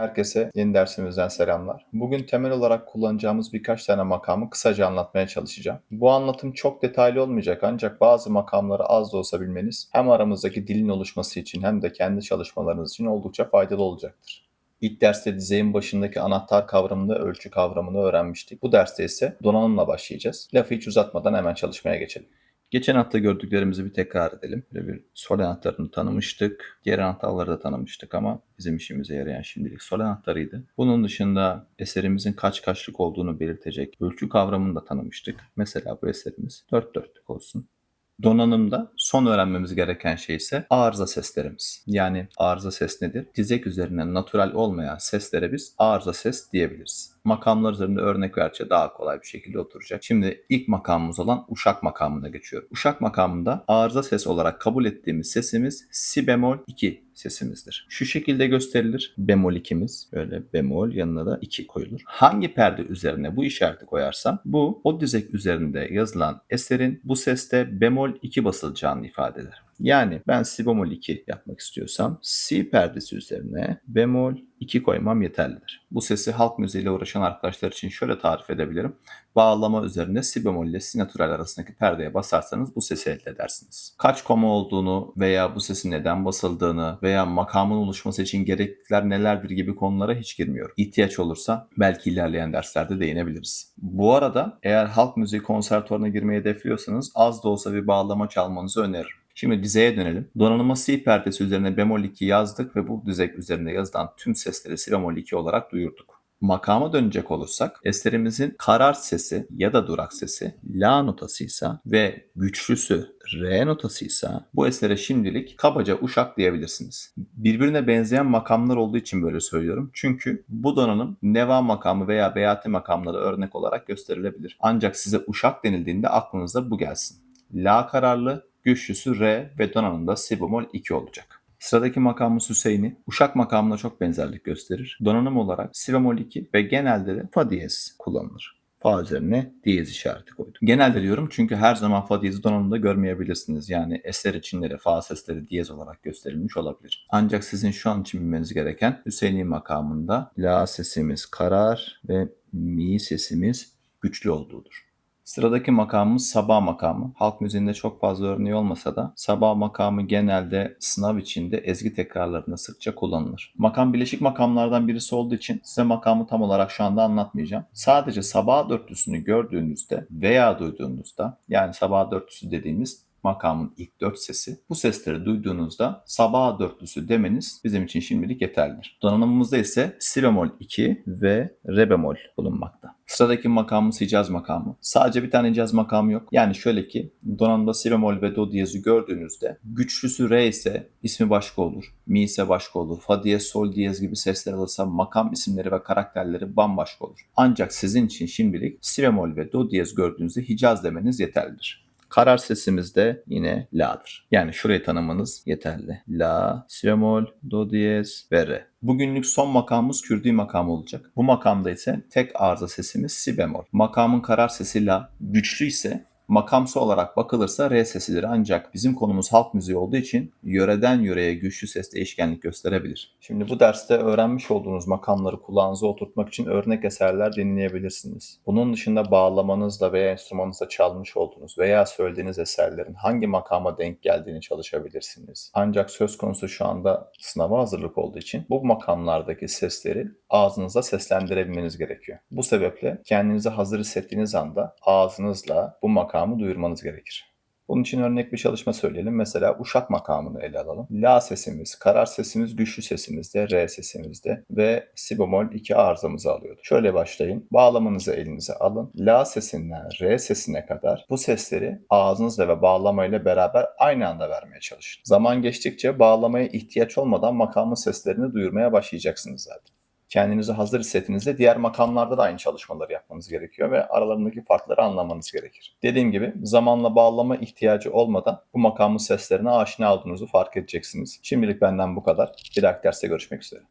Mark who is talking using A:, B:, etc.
A: Herkese yeni dersimizden selamlar. Bugün temel olarak kullanacağımız birkaç tane makamı kısaca anlatmaya çalışacağım. Bu anlatım çok detaylı olmayacak ancak bazı makamları az da olsa bilmeniz hem aramızdaki dilin oluşması için hem de kendi çalışmalarınız için oldukça faydalı olacaktır. İlk derste dizeyin başındaki anahtar kavramını, ölçü kavramını öğrenmiştik. Bu derste ise donanımla başlayacağız. Lafı hiç uzatmadan hemen çalışmaya geçelim. Geçen hafta gördüklerimizi bir tekrar edelim. Böyle bir sol anahtarını tanımıştık. Diğer anahtarları da tanımıştık ama bizim işimize yarayan şimdilik sol anahtarıydı. Bunun dışında eserimizin kaç kaçlık olduğunu belirtecek ölçü kavramını da tanımıştık. Mesela bu eserimiz 4 dörtlük olsun. Donanımda son öğrenmemiz gereken şey ise arıza seslerimiz. Yani arıza ses nedir? Dizek üzerine natural olmayan seslere biz arıza ses diyebiliriz. Makamlar üzerinde örnek verçe daha kolay bir şekilde oturacak. Şimdi ilk makamımız olan uşak makamına geçiyorum. Uşak makamında arıza ses olarak kabul ettiğimiz sesimiz si bemol 2 sesimizdir. Şu şekilde gösterilir. Bemol 2'miz. Böyle bemol yanına da 2 koyulur. Hangi perde üzerine bu işareti koyarsam bu o dizek üzerinde yazılan eserin bu seste bemol 2 basılacağını ifade eder. Yani ben si bemol 2 yapmak istiyorsam si perdesi üzerine bemol 2 koymam yeterlidir. Bu sesi halk müziğiyle uğraşan arkadaşlar için şöyle tarif edebilirim. Bağlama üzerinde si bemol ile si natural arasındaki perdeye basarsanız bu sesi elde edersiniz. Kaç koma olduğunu veya bu sesin neden basıldığını veya makamın oluşması için gerekliler nelerdir gibi konulara hiç girmiyorum. İhtiyaç olursa belki ilerleyen derslerde değinebiliriz. Bu arada eğer halk müziği konservatuarına girmeyi hedefliyorsanız az da olsa bir bağlama çalmanızı öneririm. Şimdi dizeye dönelim. Donanıma si perdesi üzerine bemol 2 yazdık ve bu dizek üzerinde yazılan tüm sesleri si bemol 2 olarak duyurduk. Makama dönecek olursak eserimizin karar sesi ya da durak sesi la notasıysa ve güçlüsü re notasıysa bu esere şimdilik kabaca uşak diyebilirsiniz. Birbirine benzeyen makamlar olduğu için böyle söylüyorum. Çünkü bu donanım neva makamı veya beyati makamları örnek olarak gösterilebilir. Ancak size uşak denildiğinde aklınıza bu gelsin. La kararlı, güçlüsü re ve donanımda si bemol 2 olacak. Sıradaki makamımız Hüseyin'i Uşak makamına çok benzerlik gösterir. Donanım olarak si bemol 2 ve genelde de fa diyez kullanılır. Fa üzerine diyez işareti koydum. Genelde diyorum çünkü her zaman fa diyezi donanımda görmeyebilirsiniz. Yani eser içinleri fa sesleri diyez olarak gösterilmiş olabilir. Ancak sizin şu an için bilmeniz gereken Hüseyin'i makamında la sesimiz karar ve mi sesimiz güçlü olduğudur. Sıradaki makamımız sabah makamı. Halk müziğinde çok fazla örneği olmasa da sabah makamı genelde sınav içinde ezgi tekrarlarında sıkça kullanılır. Makam bileşik makamlardan birisi olduğu için size makamı tam olarak şu anda anlatmayacağım. Sadece sabah dörtlüsünü gördüğünüzde veya duyduğunuzda yani sabah dörtlüsü dediğimiz makamın ilk dört sesi. Bu sesleri duyduğunuzda sabah dörtlüsü demeniz bizim için şimdilik yeterlidir. Donanımımızda ise si bemol 2 ve re bemol bulunmakta. Sıradaki makamımız Hicaz makamı. Sadece bir tane Hicaz makamı yok. Yani şöyle ki donanımda si bemol ve do diyezi gördüğünüzde güçlüsü re ise ismi başka olur. Mi ise başka olur. Fa diyez, sol diyez gibi sesler alırsa makam isimleri ve karakterleri bambaşka olur. Ancak sizin için şimdilik si bemol ve do diyez gördüğünüzde Hicaz demeniz yeterlidir. Karar sesimiz de yine la'dır. Yani şurayı tanımanız yeterli. La, si do diyez ve re. Bugünlük son makamımız Kürdi makamı olacak. Bu makamda ise tek arıza sesimiz si bemol. Makamın karar sesi la, güçlü ise makamsı olarak bakılırsa re sesidir ancak bizim konumuz halk müziği olduğu için yöreden yöreye güçlü ses değişkenlik gösterebilir. Şimdi bu derste öğrenmiş olduğunuz makamları kulağınıza oturtmak için örnek eserler dinleyebilirsiniz. Bunun dışında bağlamanızla veya enstrümanınızla çalmış olduğunuz veya söylediğiniz eserlerin hangi makama denk geldiğini çalışabilirsiniz. Ancak söz konusu şu anda sınava hazırlık olduğu için bu makamlardaki sesleri ağzınıza seslendirebilmeniz gerekiyor. Bu sebeple kendinizi hazır hissettiğiniz anda ağzınızla bu makamı duyurmanız gerekir. Bunun için örnek bir çalışma söyleyelim. Mesela uşak makamını ele alalım. La sesimiz, karar sesimiz, güçlü sesimizde, re sesimizde ve si bemol iki arızamızı alıyordu. Şöyle başlayın. Bağlamanızı elinize alın. La sesinden re sesine kadar bu sesleri ağzınızla ve bağlamayla beraber aynı anda vermeye çalışın. Zaman geçtikçe bağlamaya ihtiyaç olmadan makamın seslerini duyurmaya başlayacaksınız zaten kendinizi hazır hissettiğinizde diğer makamlarda da aynı çalışmaları yapmanız gerekiyor ve aralarındaki farkları anlamanız gerekir. Dediğim gibi zamanla bağlama ihtiyacı olmadan bu makamın seslerine aşina olduğunuzu fark edeceksiniz. Şimdilik benden bu kadar. Bir dahaki derste görüşmek üzere.